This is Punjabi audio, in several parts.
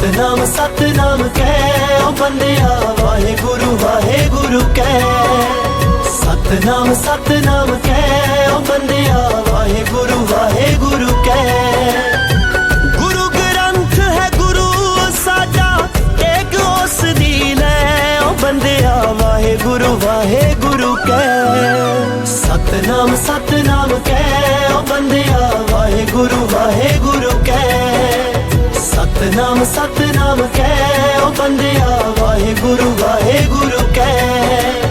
ਸਤਨਾਮ ਸਤਨਾਮ ਕਹਿ ਓ ਬੰਦਿਆ, ਵਾਹਿਗੁਰੂ ਵਾਹਿਗੁਰੂ ਕਹਿ ਸਤਨਾਮ ਸਤਨਾਮ ਕਹਿ ਓ ਬੰਦਿਆ, ਵਾਹਿਗੁਰੂ ਵਾਹਿਗੁਰੂ ਕਹਿ ਗੁਰੂ ਗ੍ਰੰਥ ਹੈ ਗੁਰੂ ਸਾਡਾ ਦੀ ਲੈ। ਓ ਬੰਦਿਆ, ਵਾਹਿਗੁਰੂ ਵਾਹਿਗੁਰੂ ਕਹਿ ਸਤਨਾਮ ਸਤਨਾਮ ਕਹਿ ਓ ਬੰਦਿਆ, ਵਾਹਿਗੁਰੂ ਵਾਹਿਗੁਰੂ ਕਹਿ ਸਤਨਾਮ ਸਤਨਾਮ ਕਹਿ ਓ ਬੰਦਿਆ ਵਾਹਿਗੁਰੂ ਵਾਹਿਗੁਰੂ ਕਹਿ।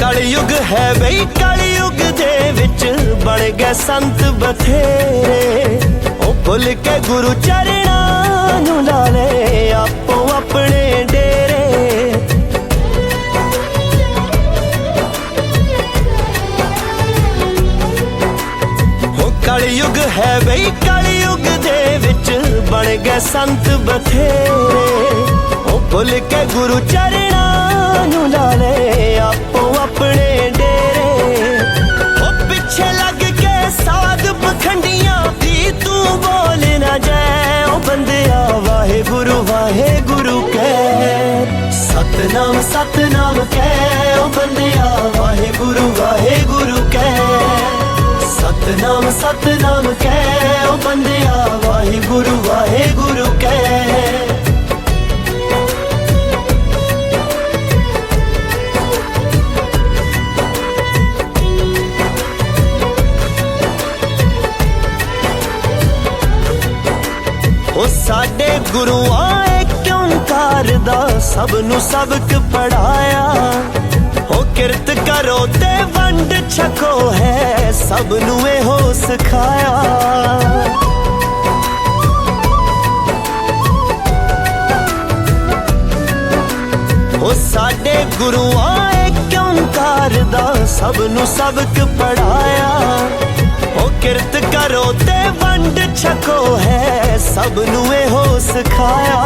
ਕਲਯੁਗ ਹੈ ਬਈ, ਕਲਯੁਗ ਦੇ ਵਿੱਚ ਬਣ ਗਏ ਸੰਤ ਬਥੇਰੇ। ਉਹ ਭੁੱਲ ਕੇ ਗੁਰੂ ਚਰਣਾ ਨੂੰ ਲਾ ਲੈ, ਆਪੋ ਆਪਣੇ ਡੇਰੇ। ਉਹ ਕਲਯੁਗ ਹੈ ਬਈ, ਕਲਯੁਗ ਦੇ ਵਿੱਚ ਬਣ ਗਏ ਸੰਤ ਬਥੇਰੇ। ਉਹ ਭੁੱਲ ਕੇ ਗੁਰੂ ਚਰਣਾ ਨੂੰ ਲਾ ਲੈ, ਆਪੋ ਆਪਣੇ ਡੇਰੇ। ਉਹ ਪਿੱਛੇ ਲੱਗ ਕੇ ਸਾਧ ਪਖੰਡੀਆਂ ਦੀ ਤੂੰ ਬੋਲ ਨਾ ਜਾਏ। ਉਹ ਬੰਦਿਆ ਵਾਹਿਗੁਰੂ ਵਾਹਿਗੁਰੂ ਕਹਿ। ਸਤਨਾਮ ਸਤਨਾਮ ਕਹਿ। ਉਹ ਬੰਦਿਆ ਵਾਹਿਗੁਰੂ ਵਾਹਿਗੁਰੂ ਕਹਿ। ਸਤਨਾਮ ਸਤਨਾਮ ਕਹਿ। ਓ ਬੰਦਿਆ ਵਾਹਿਗੁਰੂ ਵਾਹਿਗੁਰੂ ਉਹ ਸਾਡੇ ਗੁਰੂਆਂ ਏ ਓੰਕਾਰ ਦਾ ਸਭ ਨੂੰ ਸਬਕ ਪੜਾਇਆ ਉਹ ਕਿਰਤ ਕਰੋ ਤੇ ਵੰਡ ਛਕੋ ਹੈ ਸਭ ਨੂੰ ਇਹੋ ਸਿਖਾਇਆ। ਉਹ ਸਾਡੇ ਗੁਰੂਆਂ ਏ ਓੰਕਾਰ ਦਾ ਸਭ ਨੂੰ ਸਬਕ ਪੜਾਇਆ ਕਿਰਤ ਕਰੋ ਤੇ ਵੰਡ ਛਕੋ ਹੈ ਸਭ ਨੂੰ ਇਹੋ ਸਿਖਾਇਆ।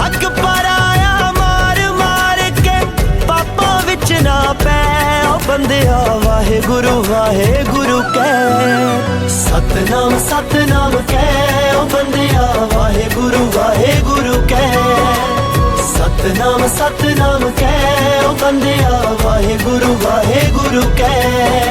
ਹੱਕ ਪਰਾਇਆ ਮਾਰ ਮਾਰ ਕੇ ਪਾਪਾਂ ਵਿੱਚ ਨਾ ਪੈ। ਉਹ ਬੰਦਿਆ ਵਾਹਿਗੁਰੂ ਵਾਹਿਗੁਰੂ ਕਹਿ। ਸਤਨਾਮ ਸਤਨਾਮ ਕਹਿ। ਉਹ ਬੰਦਿਆ ਵਾਹਿਗੁਰੂ ਵਾਹਿਗੁਰੂ ਕਹਿ। ਸਤਨਾਮ ਸਤਨਾਮ ਕਹਿ। ਉਹ ਬੰਦਿਆ ਵਾਹਿਗੁਰੂ ਵਾਹਿਗੁਰੂ ਕਹਿ।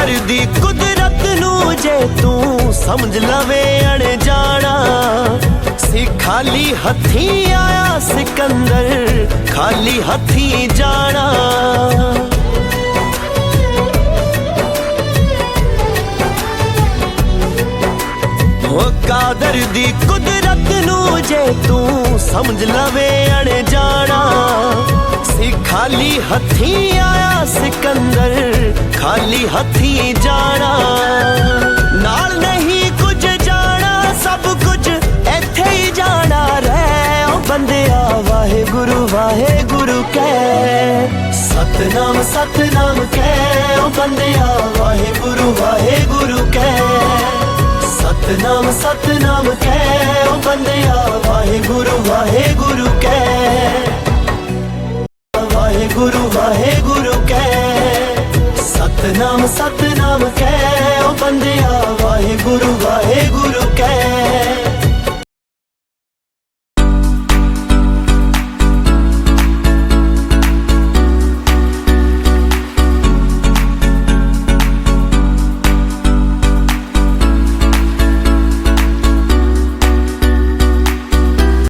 ਉਹ ਦੀ ਕੁਦਰਤ ਨੂੰ ਜੇ ਤੂੰ ਸਮਝ ਲਵੇ ਅਣਜਾਣਾ। ਸੀ ਖਾਲੀ ਹੱਥੀ ਆਇਆ ਸਿਕੰਦਰ, ਖਾਲੀ ਹੱਥੀਂ ਜਾਣਾ। ਉਹ ਕਾਦਰ ਦੀ ਕੁਦਰਤ ਨੂੰ ਜੇ ਤੂੰ ਸਮਝ ਲਵੇ ਹੱਥੀ ਆਇਆ ਸਿਕੰਦਰ, ਖਾਲੀ ਹੱਥੀ ਜਾਣਾ। ਨਾਲ ਨਹੀਂ ਕੁਝ ਜਾਣਾ, ਸਭ ਕੁਝ ਇੱਥੇ ਹੀ ਜਾਣਾ ਰਹਿ। ਉਹ ਬੰਦਿਆ, ਵਾਹਿਗੁਰੂ ਵਾਹਿਗੁਰੂ ਕਹਿ। ਸਤਨਾਮ ਸਤਨਾਮ ਕਹਿ। ਉਹ ਬੰਦਿਆ, ਵਾਹਿਗੁਰੂ ਵਾਹਿਗੁਰੂ ਕਹਿ। ਸਤਨਾਮ ਸਤਨਾਮ ਕਹਿ। ਉਹ ਬੰਦਿਆ, ਵਾਹਿਗੁਰੂ ਵਾਹਿਗੁਰੂ ਕਹਿ। ਵਾਹਿਗੁਰੂ ਵਾਹਿਗੁਰੂ ਕਹਿ ਸਤਨਾਮ ਸਤਨਾਮ ਕਹਿ ਉਹ ਬੰਦਿਆ ਵਾਹਿਗੁਰੂ ਵਾਹਿਗੁਰੂ